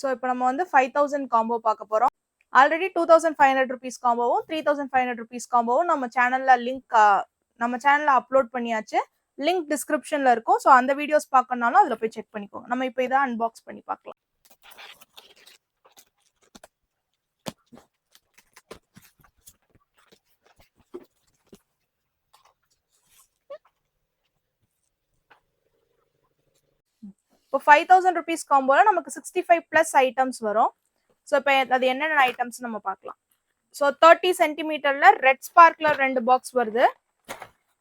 So இப்போ நம்ம வந்து ஃபைவ் தௌசண்ட் காம்போ பார்க்க போகிறோம் already two thousand five hundred rupees காம்போவும் three thousand five hundred rupees காம்போவும் நம்ம சேனலில் லிங்க் நம்ம சேனலில் அப்லோட் பண்ணியாச்சு. லிங்க் டிஸ்கிரிப்ஷனில் இருக்கும். ஸோ அந்த வீடியோஸ் பார்க்கணுனாலும் அதில் போய் செக் பண்ணிக்கோங்க. நம்ம இப்போ இதை அன்பாக்ஸ் பண்ணி பார்க்கலாம். இப்போ ஃபைவ் தௌசண்ட் ருபீஸ் காம்போல நமக்கு சிக்ஸ்டி ஃபைவ் ப்ளஸ் ஐட்டம்ஸ் வரும். ஸோ இப்போ அது என்னென்ன ஐட்டம்ஸ் நம்ம பார்க்கலாம். ஸோ தேர்ட்டி சென்டிமீட்டர்ல ரெட் ஸ்பார்க்லர் ரெண்டு பாக்ஸ் வருது.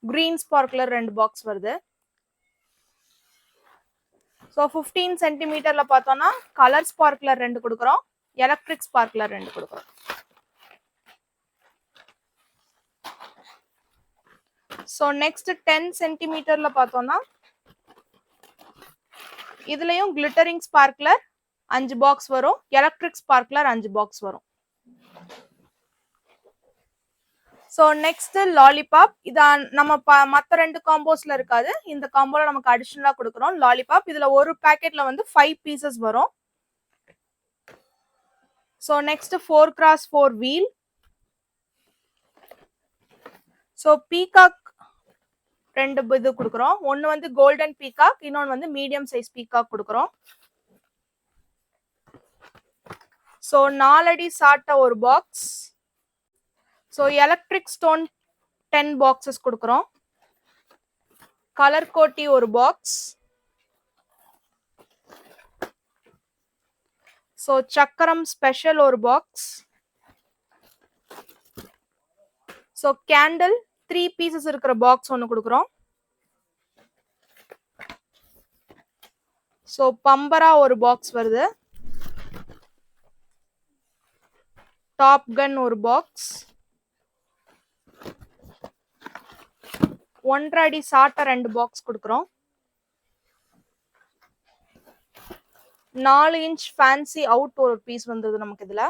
கிரீன் ஸ்பார்க்லர் ரெண்டு பாக்ஸ் வருது. ஸோ ஃபிஃப்டீன் சென்டிமீட்டர்ல பார்த்தோம்னா கலர் ஸ்பார்க்லர் ரெண்டு கொடுக்குறோம். எலக்ட்ரிக் ஸ்பார்க்லர் ரெண்டு கொடுக்குறோம். ஸோ நெக்ஸ்ட் டென் சென்டிமீட்டர்ல பார்த்தோம்னா இதுலயும் கிளிட்டரிங் ஸ்பார்க்லர் அஞ்சு பாக்ஸ் வரும். எலக்ட்ரிக் ஸ்பார்க்லர் அஞ்சு பாக்ஸ் வரும். ஸோ நெக்ஸ்ட் லாலிபாப் இது நம்ம மற்ற ரெண்டு காம்போஸ்ல இருக்காது. இந்த காம்போல நமக்கு அடிஷ்னலாக கொடுக்குறோம். லாலிபாப் இதுல ஒரு பேக்கெட்ல வந்து ஃபைவ் பீசஸ் வரும். So next four cross four wheel so peacock ரெண்டு இது கொடுக்குறோம். ஒன்று வந்து கோல்டன் பீகாக் இன்னொன்று வந்து மீடியம் சைஸ் பீகாக் கொடுக்குறோம். ஸோ நாலடி சாட்ட ஒரு box so electric stone ten boxes கொடுக்குறோம். கலர் கோட்டி ஒரு பாக்ஸ் ஸோ சக்கரம் ஸ்பெஷல் ஒரு box so candle three pieces இருக்கிற பாக்ஸ் ஒன்று கொடுக்குறோம். ஸோ பம்பரா ஒரு பாக்ஸ் வருது. டாப் கன் ஒரு பாக்ஸ் ஒன்றரை அடி சாட்டை ரெண்டு பாக்ஸ் கொடுக்குறோம். நாலு இன்ச் ஃபேன்சி அவுட் ஒரு பீஸ் வந்தது நமக்கு இதில்.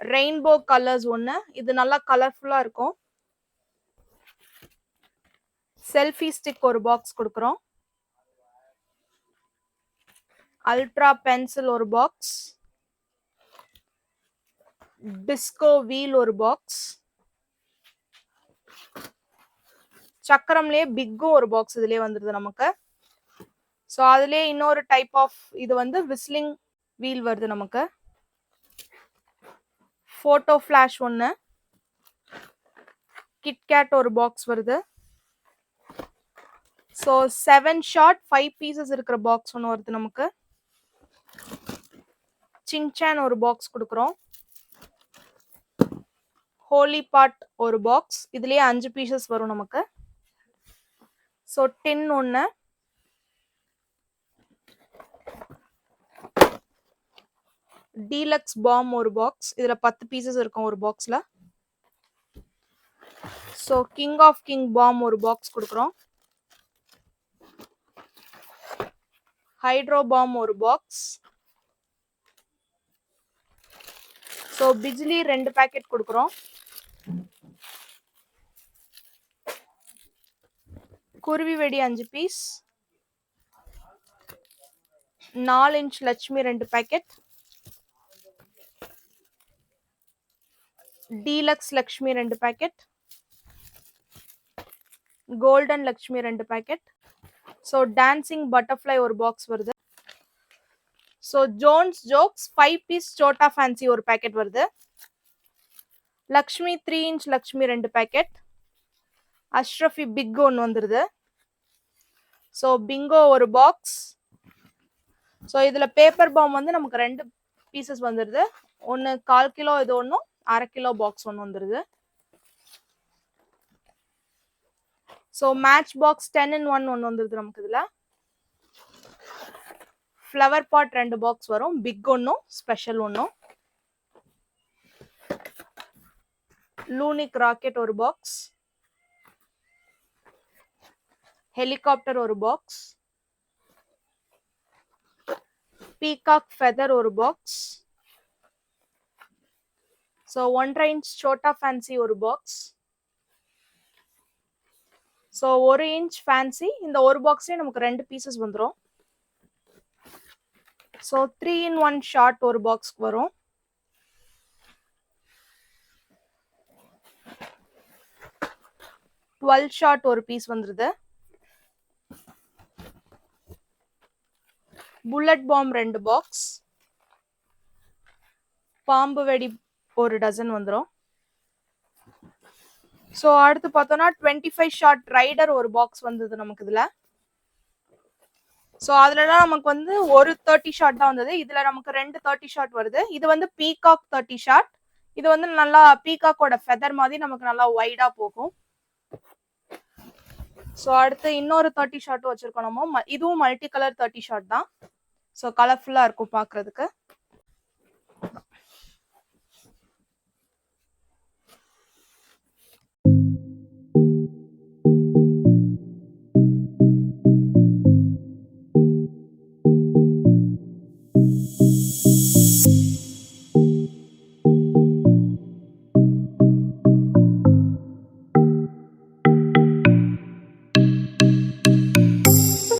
ரெயின்போ கலர்ஸ் ஒன்று இது நல்லா கலர்ஃபுல்லாக இருக்கும். செல்ஃபி ஸ்டிக் ஒரு பாக்ஸ் கொடுக்குறோம். அல்ட்ரா பென்சில் ஒரு பாக்ஸ் டிஸ்கோ வீல் ஒரு பாக்ஸ் சக்கரம்லேயே பிக்கும் ஒரு பாக்ஸ் இதுலேயே வந்துருது நமக்கு. ஸோ அதுலேயே இன்னொரு டைப் ஆஃப் இது வந்து விஸ்லிங் வீல் வருது நமக்கு. ஃபோட்டோ ஃப்ளாஷ் ஒன்று கிட்கேட் ஒரு பாக்ஸ் வருது. So seven shot five pieces இருக்கிற பாக்ஸ் ஒன்று வருது நமக்கு. சிங்சான் ஒரு பாக்ஸ் கொடுக்குறோம். ஹோலி பாட் ஒரு பாக்ஸ் இதுலேயே அஞ்சு பீசஸ் வரும் நமக்கு. ஸோ டென் ஒன்று டீலக்ஸ் பாம் ஒரு பாக்ஸ். இதுல பத்து பீசஸ் இருக்கும் ஒரு பாக்ஸ்ல so king of king bomb ஒரு பாக்ஸ் கொடுக்குறோம். ஹைட்ரோ பாம் ஒரு பாக்ஸ் ஸோ பிஜ்லி ரெண்டு பேக்கெட் கொடுக்குறோம். குருவி வெடி அஞ்சு பீஸ் நாலு இன்ச் லட்சுமி ரெண்டு பேக்கெட் டீலக்ஸ் லக்ஷ்மி ரெண்டு பேக்கெட் கோல்டன் லக்ஷ்மி ரெண்டு பேக்கெட் ஸோ டான்சிங் பட்டர்ஃப்ளை ஒரு பாக்ஸ் வருது. ஸோ ஜோன்ஸ் ஜோக்ஸ் ஃபைவ் பீஸ் சோட்டா ஃபேன்சி ஒரு பேக்கெட் வருது. லக்ஷ்மி த்ரீ இன்ச் லக்ஷ்மி ரெண்டு பேக்கெட் அஷ்ரஃபி பிக் ஒன்று வந்துடுது ஸோ பிங்கோ ஒரு பாக்ஸ் ஸோ இதில் பேப்பர் பாம் வந்து நமக்கு ரெண்டு பீசஸ் வந்துடுது ஒன்று கால் கிலோ இது ஒன்றும் அரை கிலோ பாக்ஸ் ஒன்று வந்துடுது so match box ten in one ஒன்று வந்துடுது நமக்கு இதில். ஃப்ளவர் பாட் ரெண்டு பாக்ஸ் வரும். பிக் ஒன்றும் ஸ்பெஷல் ஒன்றும் லூனிக் ராக்கெட் ஒரு பாக்ஸ் ஹெலிகாப்டர் ஒரு பாக்ஸ் பீகாக் ஃபெதர் ஒரு பாக்ஸ் ஸோ ஒன்றரை இன்ச் சோட்டா ஃபேன்சி ஒரு பாக்ஸ் ஸோ ஒரு இன்ச் ஃபேன்சி இந்த ஒரு பாக்ஸ்லேயே நமக்கு ரெண்டு பீசஸ் வந்துடும் so three in one shot ஒரு பாக்ஸ் வரும். டுவெல் ஷார்ட் ஒரு பீஸ் வந்துருது. புல்லட் பாம் ரெண்டு பாக்ஸ் பாம்பு வெடி ஒரு டசன் வந்துடும் ஸோ அடுத்து பார்த்தோம்னா டுவெண்ட்டி ஃபைவ் ஷார்ட் ரைடர் ஒரு பாக்ஸ் வந்தது நமக்கு இதில். ஸோ அதுலலாம் நமக்கு வந்து ஒரு தேர்ட்டி ஷார்ட் தான் வந்தது. இதில் நமக்கு ரெண்டு தேர்ட்டி ஷார்ட் வருது. இது வந்து பீகாக் தேர்ட்டி ஷார்ட் இது வந்து நல்லா பீகாக்கோட ஃபெதர் மாதிரி நமக்கு நல்லா ஒய்டாக போகும். ஸோ அடுத்து இன்னொரு தேர்ட்டி ஷார்ட்டும் வச்சிருக்கோம் நம்ம. ம- இதுவும் மல்டி கலர் தேர்ட்டி ஷார்ட் தான். ஸோ கலர்ஃபுல்லாக இருக்கும் பார்க்குறதுக்கு